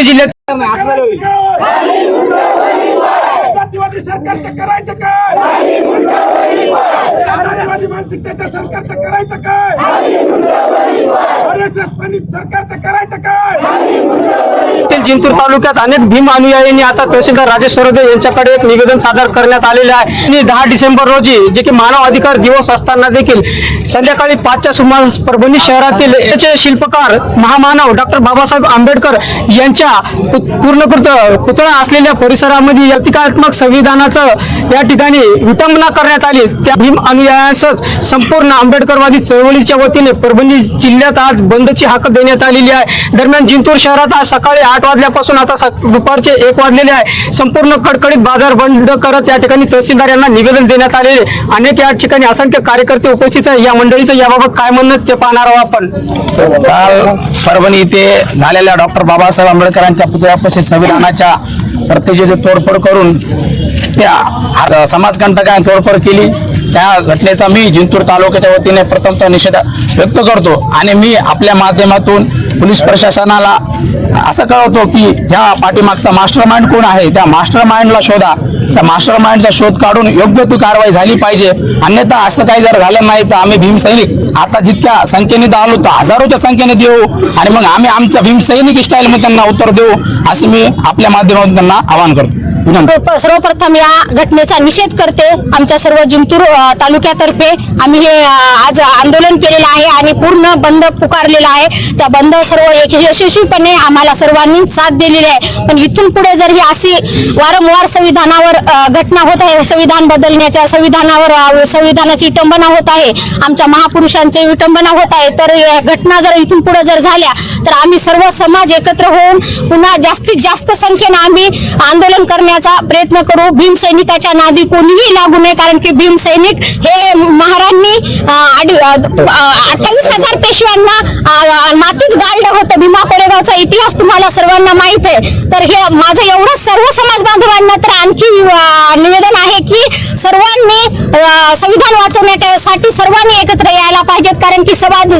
परभणी जिल्ह्यात सरकारचं करायचं काय? मानसिकतेच्या सरकारचं करायचं काय? प्रणित सरकारचं करायचं काय? जिंतूर तालुक्यात अनेक भीम अनुयायींनी आता तहसीलदार राजेश सरोदे यांच्याकडे एक निवेदन सादर करण्यात आलेले आहे. आणि दहा डिसेंबर रोजी जे की मानव अधिकार दिवस असताना देखील संध्याकाळी पाचच्या सुमारास परभणी शहरातील याचे शिल्पकार महामानव डॉक्टर बाबासाहेब आंबेडकर यांच्या पूर्णकृत पुतळा असलेल्या परिसरामध्ये प्रतिकात्मक संविधानाचं या ठिकाणी विटंबना करण्यात आली. त्या भीम अनुयायासच संपूर्ण आंबेडकरवादी चळवळीच्या वतीने परभणी जिल्ह्यात आज बंदची हाक देण्यात आलेली आहे. दरम्यान जिंतूर शहरात आज सकाळी आठ वाजल्यापासून आता दुपारचे एक वाजलेले आहे. संपूर्ण कडकडीत बाजार बंद करत या ठिकाणी तहसीलदार यांना निवेदन देण्यात आलेले. अनेक या ठिकाणी असंख्य कार्यकर्ते उपस्थित आहे या मंडळीचं याबाबत काय म्हणणं ते पाहणार आहोत आपण. काल परभणी इथे झालेल्या डॉक्टर बाबासाहेब आंबेडकरांच्या पुतळ्यापाशी संविधानाच्या प्रतिजेची तोडफोड करून त्या आ- समाजकंटकाने तोडफोड केली? त्या घटनेचा मी जिंतूर तालुक्याच्या वतीने प्रथमतः निषेध व्यक्त करतो. आणि मी आपल्या माध्यमातून पोलीस प्रशासनाला असं कळवतो की ज्या पाठीमागचा मास्टर माइंड कोण आहे त्या मास्टर माइंडला शोधा. त्या मास्टर माइंडचा शोध काढून योग्य ती कारवाई झाली पाहिजे. अन्यथा असं काही जर झालं नाही तर आम्ही भीमसैनिक आता जितक्या संख्येने आलो तर हजारोच्या संख्येने देऊ. आणि मग आम्ही आमच्या भीमसैनिक स्टाईलमध्ये त्यांना उत्तर देऊ असं मी आपल्या माध्यमातून त्यांना आवाहन करतो. सर्वप्रथम या घटनेचा निषेध करते. आमच्या सर्व जिंतूर तालुक्यातर्फे आम्ही हे आज आंदोलन केलेलं आहे आणि पूर्ण बंद पुकारलेला आहे. त्या बंद सर्व एक यशस्वीपणे आम्हाला सर्वांनी साथ दिलेली आहे. पण इथून पुढे जर ही अशी वारंवार संविधानावर घटना होत आहे संविधान बदलण्याच्या संविधानावर संविधानाची विटंबना होत आहे आमच्या महापुरुषांची विटंबना होत आहे तर या घटना जर इथून पुढे जर झाल्या तर आम्ही सर्व समाज एकत्र होऊन पुन्हा जास्तीत जास्त संख्येनं आम्ही आंदोलन करण्याचा प्रयत्न करू. भीमसैनिकाच्या नादी कोणीही लागू नये कारण की भीमसैनिक सैनिक हे महाराजांनी अठ्ठावीस हजार पेशव्यांना मातीच गाळलं होतं. भीमा कोरेगावचा इतिहास तुम्हाला सर्वांना माहीत आहे. तर हे माझं एवढं सर्व समाज बांधवांना तर आणखी निवेदन आहे की सर्वांनी संविधान वाचवण्यासाठी सर्वांनी एकत्र यायला पाहिजेत. कारण की समाज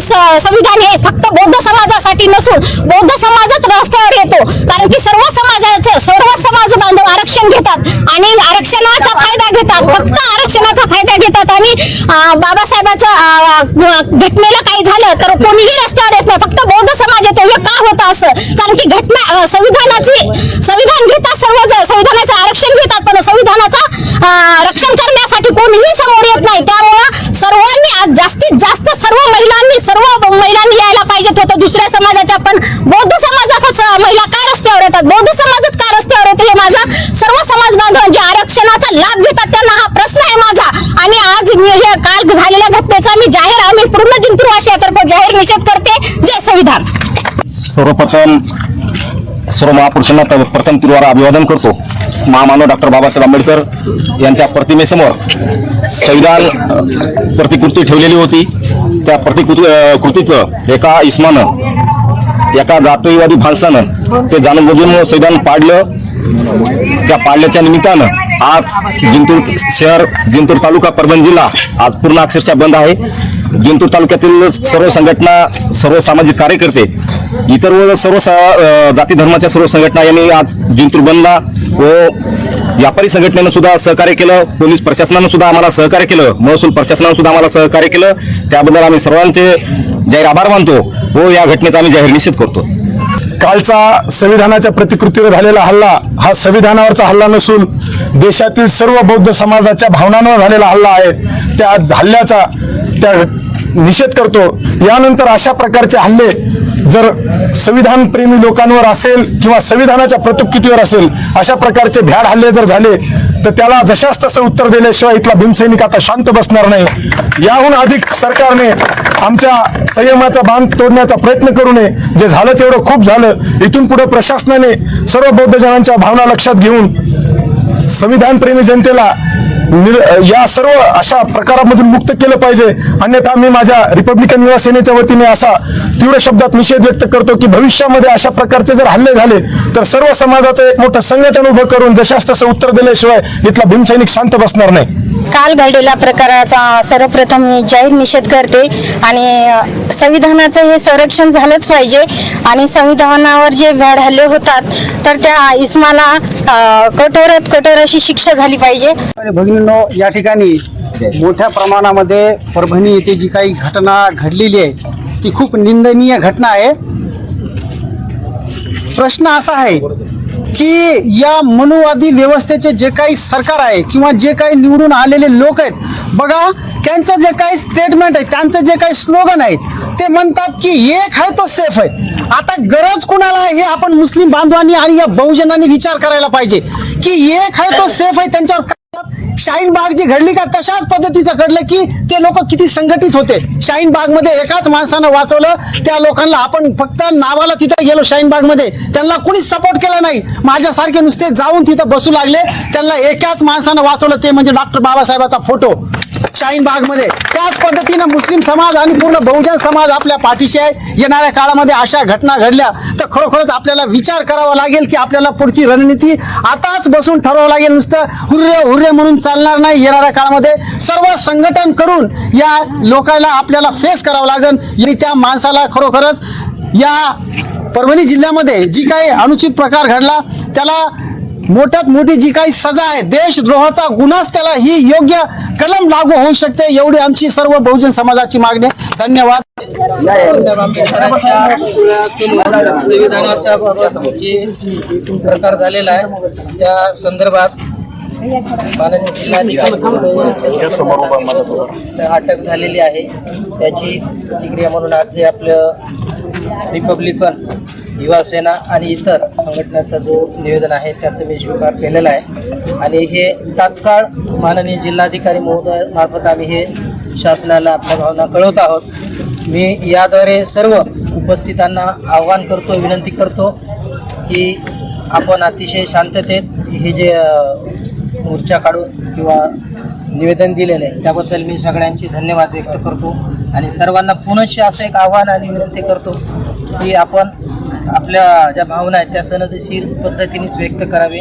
संविधान हे फक्त बौद्ध समाजासाठी नसून बौद्ध समाजच रस्त्यावर येतो. कारण की सर्व समाजाचं सर्व समाज बांधव आरक्षण घेतात. आणि आरक्षणाचा फायदा घेतात. फक्त आरक्षणाचा फायदा घेतात. आणि अ, घटनेला काही झालं तर कोणीही रस्त्यावर येत नाही. फक्त बौद्ध समाज येतो. हे का होतं असं? कारण की घटना संविधानाची संविधान घेतात सर्व संविधानाचं आरक्षण घेतात पण संविधानाचा रक्षण करण्यासाठी कोणीही समोर येत नाही. त्यामुळं सर्वांनी आज जास्तीत जास्त सर्व महिलांनी सर्व महिलांनी यायला पाहिजेत होतं. दुसऱ्या समाजाच्या पण बौद्ध समाजाचाच महिला का रस्त्यावर येतात? बौद्ध समाजच का रस्त्यावर येतो? हे माझा सर्व समाज बांधव जे आरक्षणाचा लाभ घेतात. आम्ही जाहीर आम्ही पूर्ण जिंतूरवासियातर्फे जाहीर निषेध करते. जय संविधान. सर्वप्रथम सर्व महापुरुषांना प्रथम तिरुवारा अभिवादन करतो. महामानव डॉक्टर बाबासाहेब आंबेडकर यांच्या प्रतिमेसमोर संविधान प्रतिकृती ठेवलेली होती. त्या प्रतिकृती कृतीचं एका इस्मानं एका जातीवादी माणसानं ते जाणून बुजून संविधान पाडलं. त्या पाडल्याच्या निमित्तानं आज जिंतूर शहर जिंतूर तालुका परभणी जिल्हा आज पूर्ण अक्षरशः बंद आहे. जिंतूर तालुक्यातील सर्व संघटना सर्व सामाजिक कार्यकर्ते इतर व सर्व स- जाती धर्माच्या सर्व संघटना यांनी आज जिंतूर बंदला व व्यापारी संघटनेनं सुद्धा सहकार्य केलं पोलीस प्रशासनानं सुद्धा आम्हाला सहकार्य केलं महसूल प्रशासनानं सुद्धा आम्हाला सहकार्य केलं. त्याबद्दल आम्ही सर्वांचे जाहीर आभार मानतो व या घटनेचा आम्ही जाहीर निषेध करतो. कालचा संविधानाच्या प्रतिकृतीवर झालेला हल्ला हा संविधानावरचा हल्ला नसून देशातील सर्व बौद्ध समाजाच्या भावनांवर झालेला हल्ला आहे. त्या हल्ल्याचा त्या निषेध करतो. यानंतर अशा प्रकारचे हल्ले जर संविधान प्रेमी लोकांवर असेल किंवा संविधानाच्या प्रतिकृतीवर असेल अशा प्रकारचे भ्याड हल्ले जर झाले तर त्याला जशास तसं उत्तर दिल्याशिवाय इथला भीमसैनिक आता शांत बसणार नाही. याहून अधिक सरकारने आमच्या संयमाचा बांध तोडण्याचा प्रयत्न करू नये. जे झालं तेवढं खूप झालं. इथून पुढे प्रशासनाने सर्व बौद्ध जनांच्या भावना लक्षात घेऊन संविधानप्रेमी जनतेला या सर्व अशा प्रकारामधून मुक्त केलं पाहिजे. अन्यथा मी माझ्या रिपब्लिकन युवा सेनेच्या वतीने असा तीव्र शब्दात निषेध व्यक्त करतो की भविष्यामध्ये अशा प्रकारचे जर हल्ले झाले तर सर्व समाजाचं एक मोठं संघटन उभं करून जशास तसं उत्तर दिल्याशिवाय इथला भीमसैनिक शांत बसणार नाही. काल घडलेल्या प्रकाराचा सर्वप्रथम मी जाहीर निषेध करते आणि संविधानाचं हे संरक्षण झालंच पाहिजे आणि संविधानावर जे भ्याड हल्ले होतात तर त्या इस्माला कठोरात कठोर अशी शिक्षा झाली पाहिजे. भगिनीनो या ठिकाणी मोठ्या प्रमाणामध्ये परभणी येथे जी काही घटना घडलेली आहे ती खूप निंदनीय घटना आहे. प्रश्न असा आहे की या मनुवादी व्यवस्थेचे जे काही सरकार आहे किंवा जे काही निवडून आलेले लोक आहेत बघा त्यांचं जे काही स्टेटमेंट आहे त्यांचं जे काही स्लोगन आहे ते म्हणतात की एक आहे तो सेफ आहे. आता गरज कुणाला आहे हे आपण मुस्लिम बांधवांनी आणि या बहुजनांनी विचार करायला पाहिजे. की एक आहे तो सेफ आहे त्यांच्यावर काय- शाहीन बाग जी घडली का तशाच पद्धतीचं घडलं की ते लोक किती संघटित होते? शाहीन बागमध्ये एकाच माणसानं वाचवलं त्या लोकांना आपण फक्त नावाला तिथं गेलो शाहीन बागमध्ये त्यांना कुणीच सपोर्ट केला नाही. माझ्यासारखे नुसते जाऊन तिथं बसू लागले. त्यांना एकाच माणसानं वाचवलं ते म्हणजे डॉक्टर बाबासाहेबाचा फोटो शाहीन बागमध्ये त्याच पद्धतीनं मुस्लिम समाज आणि पूर्ण बहुजन समाज आपल्या पाठीशी आहे. येणाऱ्या काळामध्ये अशा घटना घडल्या तर खरोखरच आपल्याला विचार करावा लागेल की आपल्याला पुढची रणनीती आताच बसून ठरवावं लागेल. नुसतं हुर्रे हुर्रे म्हणून चालणार नाही येणाऱ्या काळामध्ये. सर्व संघटन करून या लोकांना आपल्याला फेस करावं लागेल. आणि त्या माणसाला खरोखरच या परभणी जिल्ह्यामध्ये जी काही अनुचित प्रकार घडला त्याला मोठ्यात मोठी जी काही सजा आहे देशद्रोहाचा गुन्हाच त्याला ही योग्य कलम लागू होऊ शकते एवढी आमची सर्व बहुजन समाजाची मागणी आहे. धन्यवाद संविधानाच्या बाबत जे प्रकार झालेला आहे त्या संदर्भात माननीय जिल्हाधिकारी अटक झालेली आहे. त्याची प्रतिक्रिया म्हणून आज जे आपलं रिपब्लिकन युवा सेना आणि इतर संघटनेचा जो निवेदन आहे त्याचं मी स्वीकार केलेला आहे. आणि हे तात्काळ माननीय जिल्हाधिकारी महोदय मार्फत आम्ही हे शासनाला आपल्या भावना कळवत आहोत. मी याद्वारे सर्व उपस्थितांना आव्हान करतो विनंती करतो की आपण अतिशय शांततेत हे जे मोर्चा काढून किंवा निवेदन दिलेलं आहे. त्याबद्दल मी सगळ्यांचे धन्यवाद व्यक्त करतो. आणि सर्वांना पुनश्च असं एक आव्हान आणि विनंती करतो की आपण आपल्या ज्या भावना आहेत त्या सनदशीर पद्धतीनेच व्यक्त करावे.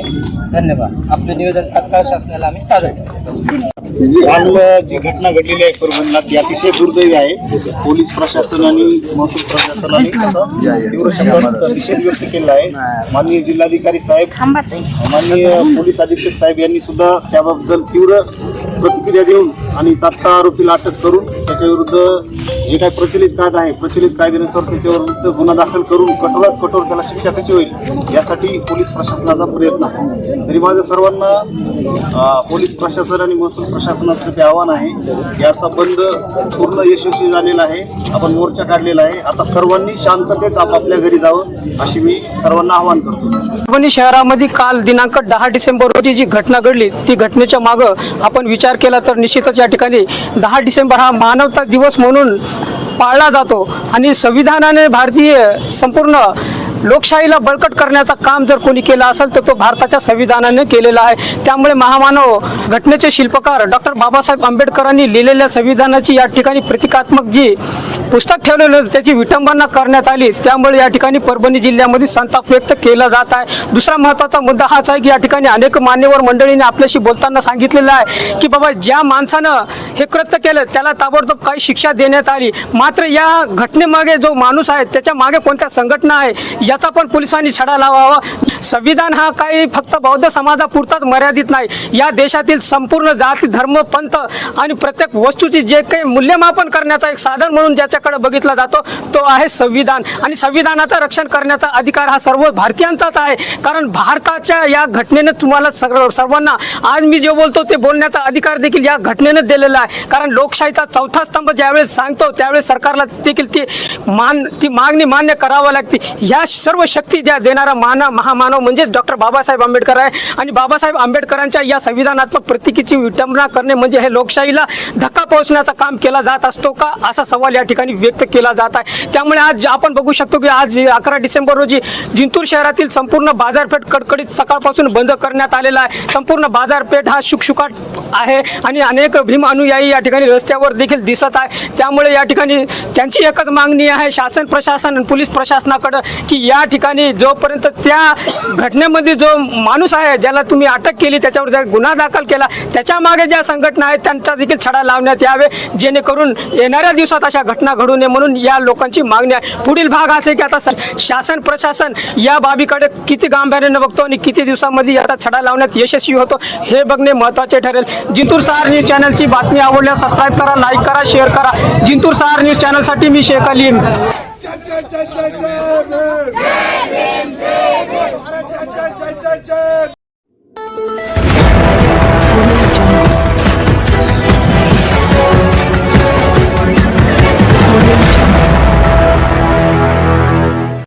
धन्यवाद. आपलं निवेदन तात्काळ शासनाला आम्ही सादर करतो. काल जी घटना घडलेली आहे परभणीला ती अतिशय दुर्दैवी आहे. पोलीस प्रशासन आणि महसूल प्रशासनाने तीव्र शब्दात निषेध व्यक्त केला आहे. माननीय जिल्हाधिकारी साहेब माननीय पोलीस अधीक्षक साहेब यांनी सुद्धा त्याबद्दल तीव्र प्रतिक्रिया देऊन आणि तात्काळ आरोपीला अटक करून त्याच्या विरुद्ध जे काही प्रचलित कायदा आहे प्रचलित कायद्यानुसार त्याच्याविरुद्ध गुन्हा दाखल करून कठोरात कठोर त्याला शिक्षा कशी होईल यासाठी पोलीस प्रशासनाचा प्रयत्न आहे. तरी माझ्या सर्वांना पोलीस प्रशासन आणि महसूल प्रशासनातर्फे आव्हान आहे याचा बंद पूर्ण यशस्वी झालेला आहे. आपण मोर्चा काढलेला आहे. आता सर्वांनी शांततेत आपापल्या घरी जावं अशी मी सर्वांना आवाहन करतो. परभणी शहरामध्ये काल दिनांक दहा डिसेंबर रोजी जी घटना घडली ती घटनेच्या मागं आपण विचार केला तर निश्चितच या ठिकाणी दहा डिसेंबर हा मानवता दिवस म्हणून पाळला जातो. आणि संविधानाने भारतीय संपूर्ण लोकशाहीला बळकट करण्याचं काम जर कोणी केलं असेल तर तो भारताच्या संविधानाने केलेला आहे. त्यामुळे महामानव घटनेचे शिल्पकार डॉक्टर बाबासाहेब आंबेडकरांनी लिहिलेल्या संविधानाची या ठिकाणी प्रतिकात्मक जी पुस्तक ठेवलेलं त्याची विटंबना करण्यात आली. त्यामुळे या ठिकाणी परभणी जिल्ह्यामध्ये संताप व्यक्त केला जात आहे. दुसरा महत्त्वाचा मुद्दा हाच आहे की या ठिकाणी अनेक मान्यवर मंडळीने आपल्याशी बोलताना सांगितलेलं आहे की बाबा ज्या माणसानं हे कृत्य केलं त्याला ताबडतोब काही शिक्षा देण्यात आली. मात्र या घटनेमागे जो माणूस आहे त्याच्यामागे कोणत्या संघटना आहे याचा पण पोलिसांनी छडा लावावा. संविधान हा काही फक्त बौद्ध समाजापुरताच मर्यादित नाही. या देशातील संपूर्ण जाती धर्म पंथ आणि प्रत्येक वस्तूची जे काही मूल्यमापन करण्याचा एक साधन म्हणून ज्याच्या ज्याच्याकडे बघितला जातो तो आहे संविधान. आणि संविधानाचं रक्षण करण्याचा अधिकार हा सर्व भारतीयांचाच आहे. कारण भारताच्या या घटनेनं तुम्हाला सर्व सर्वांना आज मी जे बोलतो ते बोलण्याचा अधिकार देखील या घटनेनं दिलेला आहे. कारण लोकशाहीचा चौथा स्तंभ ज्यावेळेस सांगतो त्यावेळेस सरकारला देखील ती मान ती मागणी मान्य करावं लागते. या सर्व शक्ती ज्या देणारा मानव महामानव म्हणजेच डॉक्टर बाबासाहेब आंबेडकर आहे. आणि बाबासाहेब आंबेडकरांच्या या संविधानात्मक प्रतिकेची विटंबना करणे म्हणजे हे लोकशाहीला धक्का पोहोचण्याचं काम केला जात असतो का? असा सवाल या ठिकाणी व्यक्त केला जात आहे. त्यामुळे आज आपण बघू शकतो की आज अकरा डिसेंबर रोजी जिंतूर शहरातील संपूर्ण बाजारपेठ कडकडीत सकाळपासून बंद करण्यात आलेला आहे. संपूर्ण बाजारपेठ हा शुकशुकाट आहे आणि अनेक भीम अनुयायी या ठिकाणी रस्त्यावर देखील दिसत आहे. त्यामुळे या ठिकाणी त्यांची एकच मागणी आहे शासन प्रशासन आणि पोलीस प्रशासनाकडं की या ठिकाणी जोपर्यंत त्या घटनेमध्ये जो माणूस आहे ज्याला तुम्ही अटक केली त्याच्यावर जर गुन्हा दाखल केला त्याच्यामागे ज्या संघटना आहेत त्यांचा देखील छडा लावण्यात यावे. जेणेकरून येणाऱ्या दिवसात अशा घटना घडू नये म्हणून या लोकांची मागणी आहे. पुढील भाग असे की आता स- शासन प्रशासन या बाबीकडे किती गांभीर्याने बघतो आणि किती दिवसामध्ये याचा छडा लावण्यात यशस्वी होतो हे बघणे महत्त्वाचे ठरेल. जिंतूर सहार न्यूज चॅनलची बातमी आवडल्यास सबस्क्राईब करा लाईक करा शेअर करा. जिंतूर सहार न्यूज चॅनलसाठी मी शेख अलीम